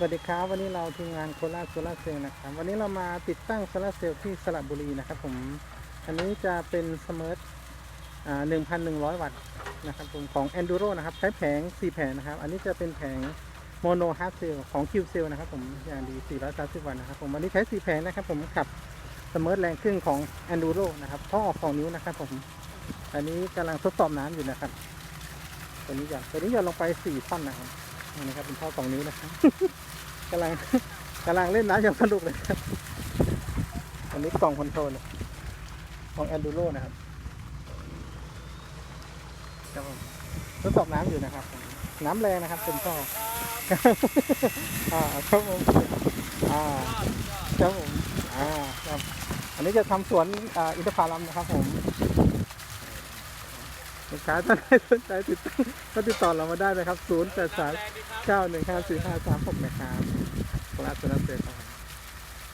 สวัสดีครับวันนี้เราทีมงานโคราชโซลาเซลล์นะครับวันนี้เรามาติดตั้งโซลาเซลล์ที่สระบุรีนะครับผมอันนี้จะเป็นสมาร์ทอ่า1,100วัตต์นะครับผมของ Enduro นะครับใช้แผง 4 แผงนะครับ อันนี้จะเป็นแผงโมโนฮาร์ดเซลล์ของ Q c e l นะครับผมอย่างดี 430 วัตต์นะครับผมอันนี้ใช้ 4 แผงนะครับผมขับสมาร์ทแรงครึ่งของ Enduro นะครับท่อออก2นิ้วนะครับผมอันนี้กำลังทดสอบน้ำอยู่นะครับตัวนี้หย่อนตัวนี้หย่อนลงไป 4 ท่อนนะครับ นี่นะครับเป็นท่อสองนิ้วนะครับกำลังกำลังเล่นน้ำอย่างสนุกเลยครับอันนี้กล่องคอนโทรลของแอนดูโรนะครับครับผมทดสอบน้ำอยู่นะครับ น้ำแรงนะครับเป็นท่ออ่าครับผมอ่าครับผมอ่าครับอันนี้จะทำสวนอ่าอินทผลัมนะครับผม ลูกค้าท่านใดสนใจติดต่อก็ติดต่อเรามาได้นะครับ 0 8 3 9 1 5 4 5 3 6 นะครับโคราชโซลาร์เซลล์ครับ